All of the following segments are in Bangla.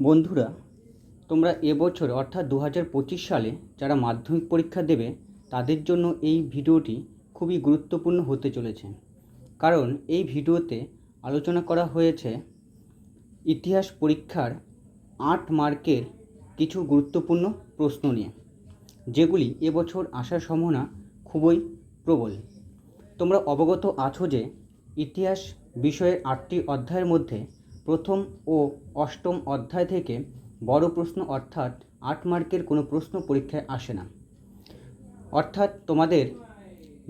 বন্ধুরা, তোমরা এবছর অর্থাৎ দু হাজার পঁচিশ সালে যারা মাধ্যমিক পরীক্ষা দেবে, তাদের জন্য এই ভিডিওটি খুবই গুরুত্বপূর্ণ হতে চলেছে। কারণ এই ভিডিওতে আলোচনা করা হয়েছে ইতিহাস পরীক্ষার আট মার্কের কিছু গুরুত্বপূর্ণ প্রশ্ন নিয়ে, যেগুলি এবছর আসার সম্ভাবনা খুবই প্রবল। তোমরা অবগত আছো যে ইতিহাস বিষয়ের আটটি অধ্যায়ের মধ্যে প্রথম ও অষ্টম অধ্যায় থেকে বড় প্রশ্ন অর্থাৎ আট মার্কের কোনো প্রশ্ন পরীক্ষায় আসে না। অর্থাৎ তোমাদের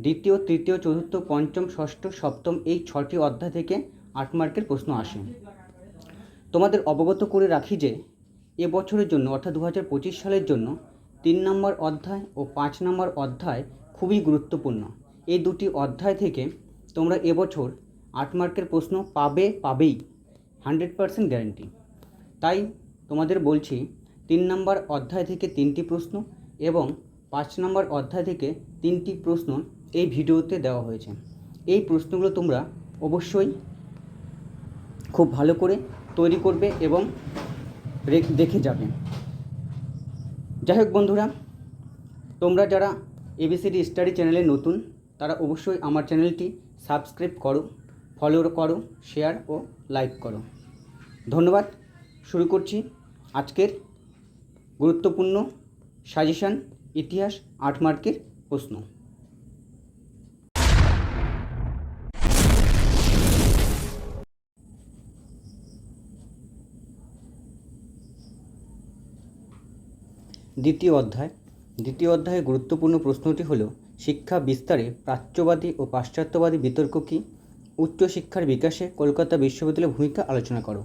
দ্বিতীয়, তৃতীয়, চতুর্থ, পঞ্চম, ষষ্ঠ, সপ্তম এই ছটি অধ্যায় থেকে আট মার্কের প্রশ্ন আসে। তোমাদের অবগত করে রাখি যে এ বছরের জন্য অর্থাৎ দু পঁচিশ সালের জন্য তিন নম্বর অধ্যায় ও পাঁচ নম্বর অধ্যায় খুবই গুরুত্বপূর্ণ। এই দুটি অধ্যায় থেকে তোমরা এবছর আট মার্কের প্রশ্ন পাবে পাবেই। Hundred percent guarantee. তাই তোমাদের বলছি, তিন নম্বর অধ্যায় থেকে তিনটি প্রশ্ন এবং পাঁচ নম্বর অধ্যায় থেকে তিনটি প্রশ্ন এই ভিডিওতে দেওয়া হয়েছে। এই প্রশ্নগুলো তোমরা অবশ্যই খুব ভালো করে তৈরি করবে এবং দেখে যাবে। যাই হোক বন্ধুরা, তোমরা যারা এবিসিডি স্টাডি চ্যানেলে নতুন, তারা অবশ্যই আমার চ্যানেলটি সাবস্ক্রাইব করো। ফলো করো শেয়ার ও লাইক করো। ধন্যবাদ। শুরু করছি আজকের গুরুত্বপূর্ণ সাজেশান ইতিহাস, আট মার্কের প্রশ্ন। দ্বিতীয় অধ্যায়। দ্বিতীয় অধ্যায়ে গুরুত্বপূর্ণ প্রশ্নটি হল, শিক্ষা বিস্তারে প্রাচ্যবাদী ও পাশ্চাত্যবাদী বিতর্ক কী? উচ্চশিক্ষার বিকাশে কলকাতা বিশ্ববিদ্যালয়ের ভূমিকা আলোচনা করো।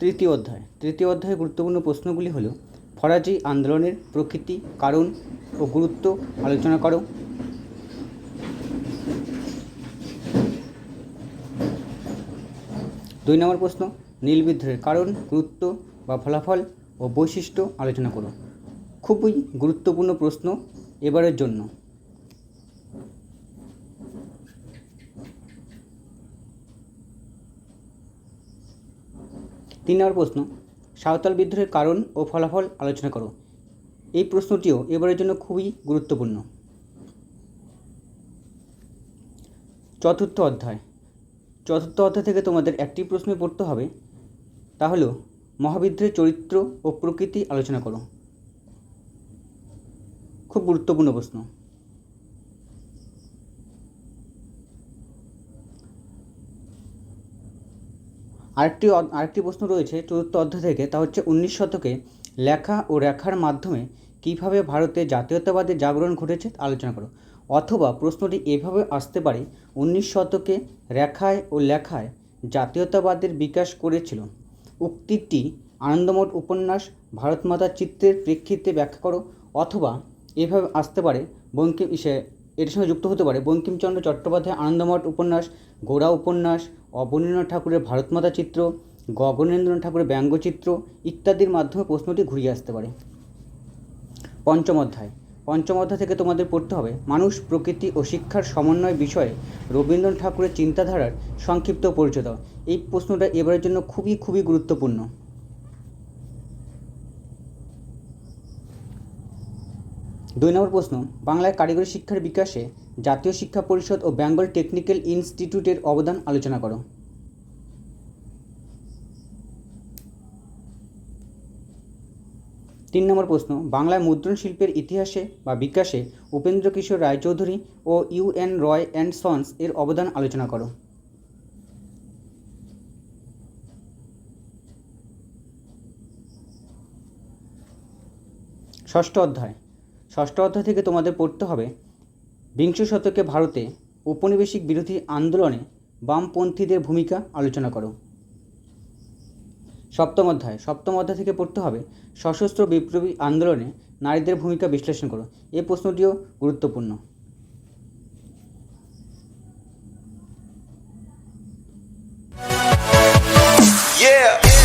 তৃতীয় অধ্যায়। তৃতীয় অধ্যায়ে গুরুত্বপূর্ণ প্রশ্নগুলি হল ফরাজি আন্দোলনের প্রকৃতি, কারণ ও গুরুত্ব আলোচনা করো। দুই নম্বর প্রশ্ন নীল বিদ্রোহের কারণ, গুরুত্ব বা ফলাফল ও বৈশিষ্ট্য আলোচনা করো। খুবই গুরুত্বপূর্ণ প্রশ্ন এবারের জন্য। তিন নম্বর প্রশ্ন, সাঁওতাল বিদ্রোহের কারণ ও ফলাফল আলোচনা করো। এই প্রশ্নটিও এবারের জন্য খুবই গুরুত্বপূর্ণ। চতুর্থ অধ্যায় চতুর্থ অধ্যায় থেকে তোমাদের একটি প্রশ্ন পড়তে হবে। তা হলো, মহাবিদ্রোহের চরিত্র ও প্রকৃতি আলোচনা করো। খুব গুরুত্বপূর্ণ প্রশ্ন। আরেকটি আরেকটি প্রশ্ন রয়েছে চতুর্থ অধ্যায় থেকে, তা হচ্ছে উনিশ শতকে লেখা ও রেখার মাধ্যমে কীভাবে ভারতে জাতীয়তাবাদের জাগরণ ঘটেছে আলোচনা করো। অথবা প্রশ্নটি এভাবে আসতে পারে, উনিশ শতকে রেখায় ও লেখায় জাতীয়তাবাদের বিকাশ করেছিল। উক্তিটি আনন্দমঠ উপন্যাস ভারতমাতার চিত্রের প্রেক্ষিতে ব্যাখ্যা করো, অথবা এভাবে আসতে পারে। বঙ্কিম, সে এর সঙ্গে যুক্ত হতে পারে। বঙ্কিমচন্দ্র চট্টোপাধ্যায়, আনন্দমঠ উপন্যাস, গোড়া উপন্যাস, অবনীন্দ্রনাথ ঠাকুরের ভারতমাতা চিত্র গগনেন্দ্রনাথ ঠাকুরের ব্যঙ্গচিত্র ইত্যাদির মাধ্যমে প্রশ্নটি ঘুরিয়ে আসতে পারে। পঞ্চম অধ্যায়। পঞ্চম অধ্যায় থেকে তোমাদের পড়তে হবে, মানুষ, প্রকৃতি ও শিক্ষার সমন্বয় বিষয়ে রবীন্দ্রনাথ ঠাকুরের চিন্তাধারার সংক্ষিপ্ত পরিচয় এই প্রশ্নটা এবারের জন্য খুবই খুবই গুরুত্বপূর্ণ। দুই নম্বর প্রশ্ন, বাংলায় কারিগরি শিক্ষার বিকাশে জাতীয় শিক্ষা পরিষদ ও বেঙ্গল টেকনিক্যাল ইনস্টিটিউটের অবদান আলোচনা করো। তিন নম্বর প্রশ্ন, বাংলায় মুদ্রণ শিল্পের ইতিহাসে বা বিকাশে উপেন্দ্র কিশোর রায়চৌধুরী ও U N Roy and sons এর অবদান আলোচনা করো। ষষ্ঠ অধ্যায় ষষ্ঠ অধ্যায় থেকে তোমাদের পড়তে হবে, বিংশ শতকে ভারতে ঔপনিবেশিক বিরোধী আন্দোলনে বামপন্থীদের ভূমিকা আলোচনা করো সপ্তম অধ্যায় সপ্তম অধ্যায় থেকে পড়তে হবে, সশস্ত্র বিপ্লবী আন্দোলনে নারীদের ভূমিকা বিশ্লেষণ করো এই প্রশ্নটিও গুরুত্বপূর্ণ Yeah.